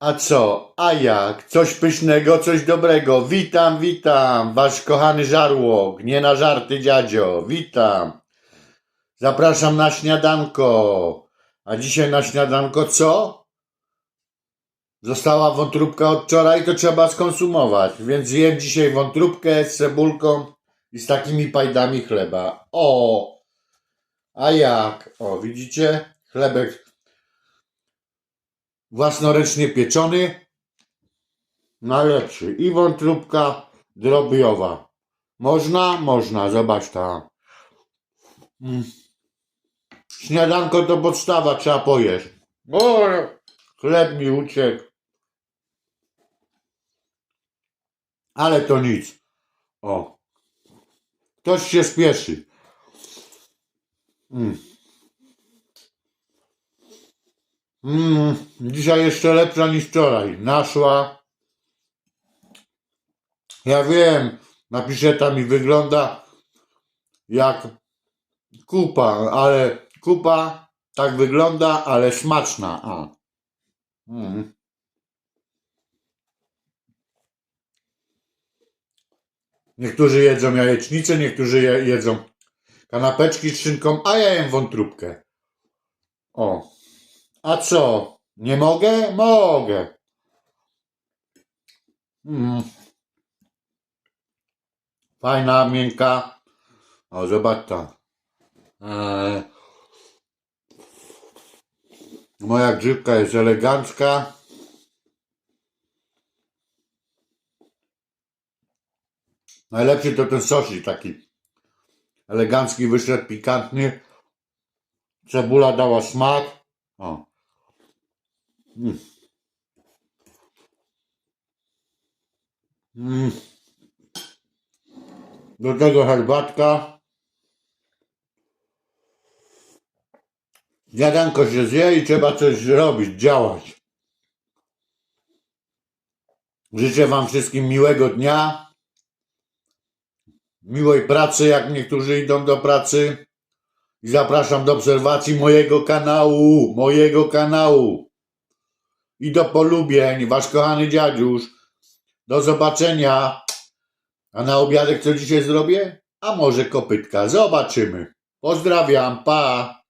A co? A jak? Coś pysznego, coś dobrego. Witam, witam, wasz kochany żarłok. Nie na żarty, dziadzio. Witam. Zapraszam na śniadanko. A dzisiaj na śniadanko co? Została wątróbka od wczoraj, to trzeba skonsumować. Więc jem dzisiaj wątróbkę z cebulką i z takimi pajdami chleba. O! A jak? O, widzicie? Chlebek własnoręcznie pieczony. Najlepszy. I wątróbka drobiowa. Można? Można. Zobacz tam. Mm. Śniadanko to podstawa, trzeba pojeść. O, chleb mi uciekł. Ale to nic. O. Ktoś się spieszy. Mm. Mm, dzisiaj jeszcze lepsza niż wczoraj. Naszła. Ja wiem, napiszę tam i wygląda jak kupa, ale kupa tak wygląda, ale smaczna. A. Mm. Niektórzy jedzą jajecznicę, niektórzy je, jedzą kanapeczki z szynką, a ja jem wątróbkę. O. A co? Nie mogę? Mogę. Mm. Fajna, miękka. O, zobacz tam. Eee. Moja grzybka jest elegancka. Najlepszy to ten sosik taki elegancki, wyszedł pikantny. Cebula dała smak. O. Mm. Mm. Do tego herbatka. Śniadanko się zje i trzeba coś robić, działać. Życzę Wam wszystkim miłego dnia. Miłej pracy, jak niektórzy idą do pracy. I zapraszam do obserwacji mojego kanału, mojego kanału. I do polubień, wasz kochany dziadziusz. Do zobaczenia. A na obiadek co dzisiaj zrobię? A może kopytka? Zobaczymy. Pozdrawiam, pa.